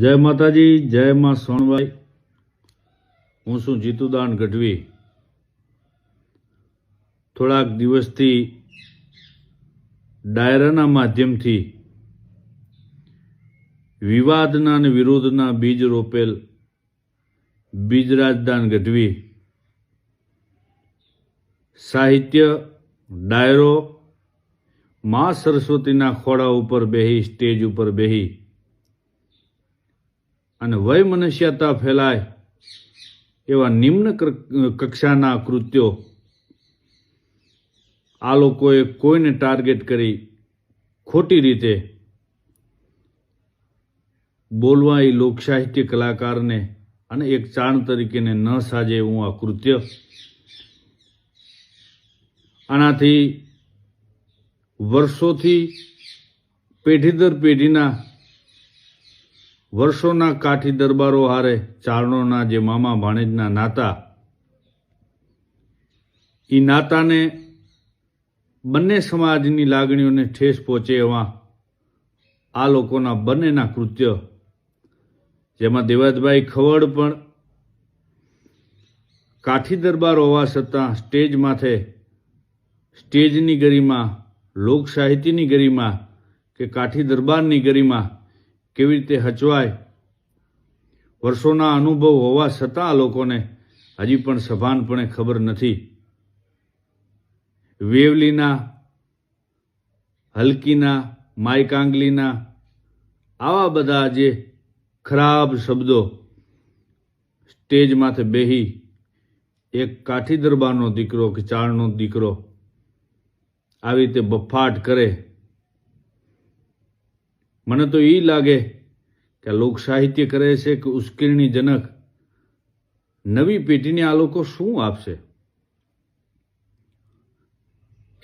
જય માતાજી, જય માં સોણભાઈ હું છું જીતુદાન ગઢવી. થોડાક દિવસથી ડાયરાના માધ્યમથી વિવાદના અને વિરોધના બીજ રોપેલ બીજ રાજદાન ગઢવી. સાહિત્ય, ડાયરો, મા સરસ્વતીના ખોળા ઉપર બેહી, સ્ટેજ ઉપર બેહી અને વય મનુષ્યતા ફેલાય એવા નિમ્ન કક્ષાના કૃત્યો આ લોકોએ કોઈને ટાર્ગેટ કરી ખોટી રીતે બોલવા એ લોકસાહિત્ય કલાકારને અને એક ચાણ તરીકેને ન સાજે એવું આ કૃત્ય. આનાથી વર્ષોથી પેઢી દર પેઢીના વર્ષોના કાઠી દરબારો હારે ચારણોના જે મામા ભાણેજના નાતા એ નાતાને બંને સમાજની લાગણીઓને ઠેસ પહોંચે એવા આ લોકોના બંનેના કૃત્ય. જેમાં દેવાજભાઈ ખવડ પણ કાઠી દરબાર હોવા છતાં સ્ટેજ માથે, સ્ટેજની ગરિમા લોક સાહિત્યની ગરિમા કે કાઠી દરબારની ગરિમા કેવી રીતે હચવાય? વર્ષોના અનુભવ હોવા છતાં લોકોને હજી પણ સભાનપણે ખબર નથી. વેવલીના, હલકીના માયકાંગલીના આવા બધા જે ખરાબ શબ્દો સ્ટેજ માથે બેહી, એક કાઠી દરબારનો દીકરો કે ચાળનો દીકરો આવી રીતે બફાટ કરે મને તો એ લાગે કે લોક સાહિત્ય કરે છે કે ઉશ્કેરણીજનક નવી પેઢીને આ લોકો શું આપશે?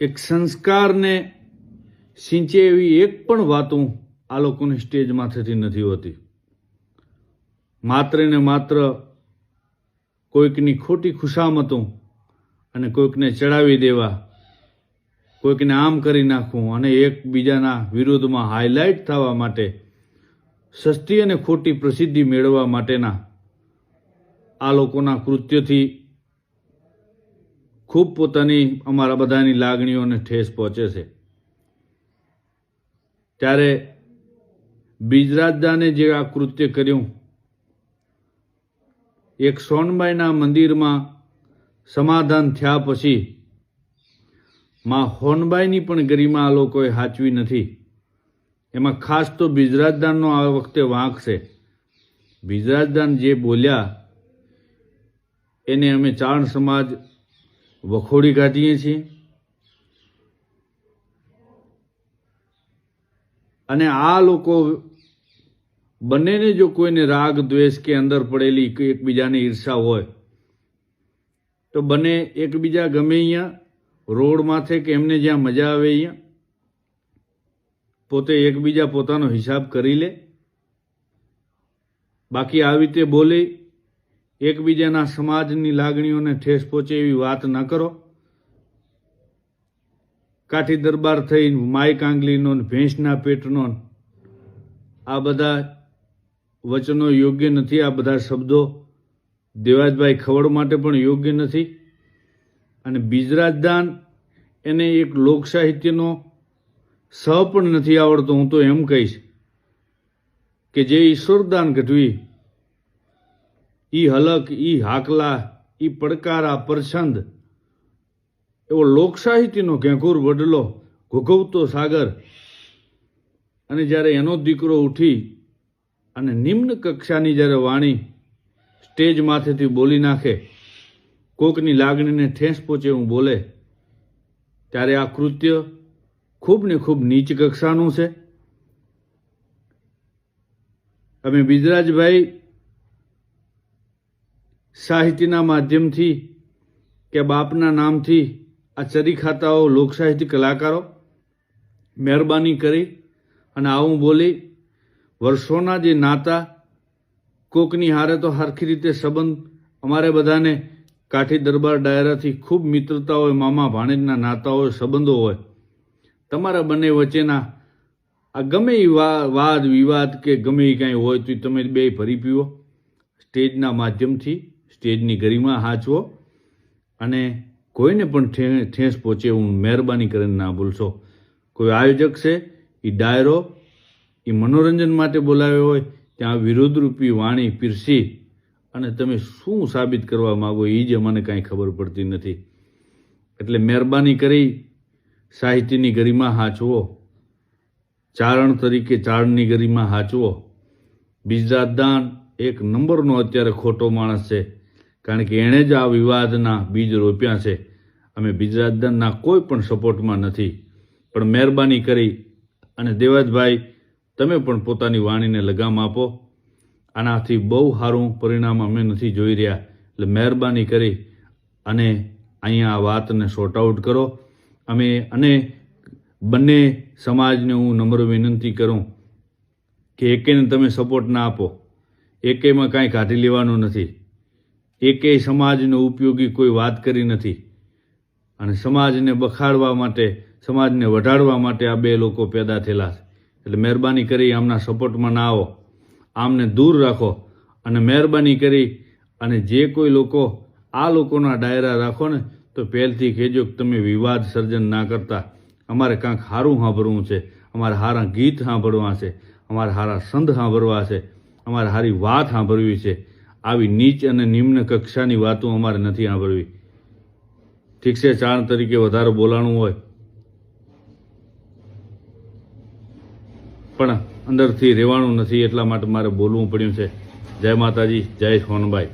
એક સંસ્કારને સિંચે એવી એક પણ વાતો આ લોકોની સ્ટેજ માથેથી નથી હોતી. માત્ર ને માત્ર કોઈકની ખોટી ખુશામતો અને કોઈકને ચડાવી દેવા કોઈકને આમ કરી નાખવું અને એકબીજાના વિરોધમાં હાઇલાઇટ થવા માટે, સસ્તી અને ખોટી પ્રસિદ્ધિ મેળવવા માટેના આ લોકોના કૃત્યથી ખૂબ પોતાની અમારા બધાની લાગણીઓને ઠેસ પહોંચે છે. ત્યારે બીજરાજદાને જે આ કૃત્ય કર્યું, એક સોનબાઈના મંદિરમાં સમાધાન થયા પછી માં હોનબાઈની પણ ગરિમા આ લોકોએ હાચવી નથી. એમાં ખાસ તો બિજરાજદાનનો આ વખતે વાંક છે. બિજરાજદાન જે બોલ્યા, એને અમે ચારણ સમાજ વખોડી કાઢીએ છીએ. અને આ લોકો બંનેને જો કોઈને રાગ, દ્વેષ કે અંદર પડેલી એકબીજાની ઈર્ષા હોય, તો બંને એકબીજા ગમે અહીંયા રોડ માથે કે એમને જ્યાં મજા આવે અહીંયા, પોતે એકબીજા પોતાનો હિસાબ કરી લે. બાકી આવી રીતે બોલે એકબીજાના સમાજની લાગણીઓને ઠેસ પહોંચે એવી વાત ન કરો. કાઠી દરબાર થઈ માય કાંગલીનો ભેંસના પેટનો આ બધા વચનો યોગ્ય નથી. આ બધા શબ્દો દેવાજભાઈ ખવડ માટે પણ યોગ્ય નથી. અને બીજરાજદાન એને એક લોક સાહિત્યનો સ પણ નથી આવડતો, હું તો એમ કહીશ કે જે ઈશ્વરદાન ગઢવી, ઈ હલક, ઈ હાકલા, ઈ પડકારા, પરછંદ, એવો લોક સાહિત્યનો ઘેંઘૂર વડલો, ઘોઘવતો સાગર અને જ્યારે એનો દીકરો ઉઠી અને નિમ્ન કક્ષાની જ્યારે વાણી સ્ટેજ માથેથી બોલી નાખે કોકની લાગણીને ઠેસ પહોંચે એવું બોલે, ત્યારે આ કૃત્ય ખૂબ ને ખૂબ નીચ કક્ષાનું છે. અમે બિજરાજભાઈ સાહિત્યના માધ્યમથી કે બાપના નામથી આ ચરી ખાતાઓ લોકસાહિત્ય કલાકારો મહેરબાની કરી અને આવું બોલી વર્ષોના જે નાતા કોકની હારે તો હરખી રીતે સંબંધ અમારે બધાને કાઠી દરબાર ડાયરાથી ખૂબ મિત્રતા હોય, મામા ભાણેજના નાતા હોય, સંબંધો હોય. તમારા બંને વચ્ચેના આ ગમે એ વાદ, વિવાદ કે ગમે એ કાંઈ હોય તો તમે બે ભરી પીવો. સ્ટેજના માધ્યમથી સ્ટેજની ગરિમા હાચવો અને કોઈને પણ ઠેસ પહોંચે એવું મહેરબાની કરીને ના ભૂલશો. કોઈ આયોજક છે એ ડાયરો એ મનોરંજન માટે બોલાવ્યો હોય, ત્યાં વિરોધરૂપી વાણી પીરસી અને તમે શું સાબિત કરવા માગો એ જ મને કાંઈ ખબર પડતી નથી. એટલે મહેરબાની કરી સાહિત્યની ગરિમા હાચવો. ચારણ તરીકે ચારણની ગરિમા હાચવો. બીજરાજદાન એક નંબરનો અત્યારે ખોટો માણસ છે, કારણ કે એણે જ આ વિવાદના બીજ રોપ્યા છે. અમે બીજરાજદાનના કોઈ પણ સપોર્ટમાં નથી. પણ મહેરબાની કરી અને દેવાજભાઈ, તમે પણ પોતાની વાણીને લગામ આપો. આનાથી બહુ સારું પરિણામ અમે નથી જોઈ રહ્યા. એટલે મહેરબાની કરી અને અહીંયા આ વાતને શોર્ટ આઉટ કરો. અમે અને બંને સમાજને હું નમ્ર વિનંતી કરું કે એકેને તમે સપોર્ટ ના આપો. એકેયમાં કાંઈ કાઢી લેવાનું નથી. એકેય સમાજનો ઉપયોગી કોઈ વાત કરી નથી. અને સમાજને બખાડવા માટે, સમાજને વધારવા માટે આ બે લોકો પેદા થયેલા છે. એટલે મહેરબાની કરી આમના સપોર્ટમાં ના આવો. આમને દૂર રાખો અને મહેરબાની કરી અને જે કોઈ લોકો આ લોકોના ડાયરા રાખો ને, તો પહેલથી કહેજો કે તમે વિવાદ સર્જન ના કરતા. અમારે કાંઈક સારું સાંભળવું છે. અમારે સારા ગીત સાંભળવા છે. અમારે સારા સંત સાંભળવા છે. અમારે સારી વાત સાંભળવી છે. આવી નીચ અને નિમ્ન કક્ષાની વાતો અમારે નથી સાંભળવી. ઠીક છે, ચાણ તરીકે વધારે બોલાણું હોય. પણ અંદરથી રહેવાનું નથી એટલા માટે મારે બોલવું પડ્યું છે. જય માતાજી જય સોનબાઈ.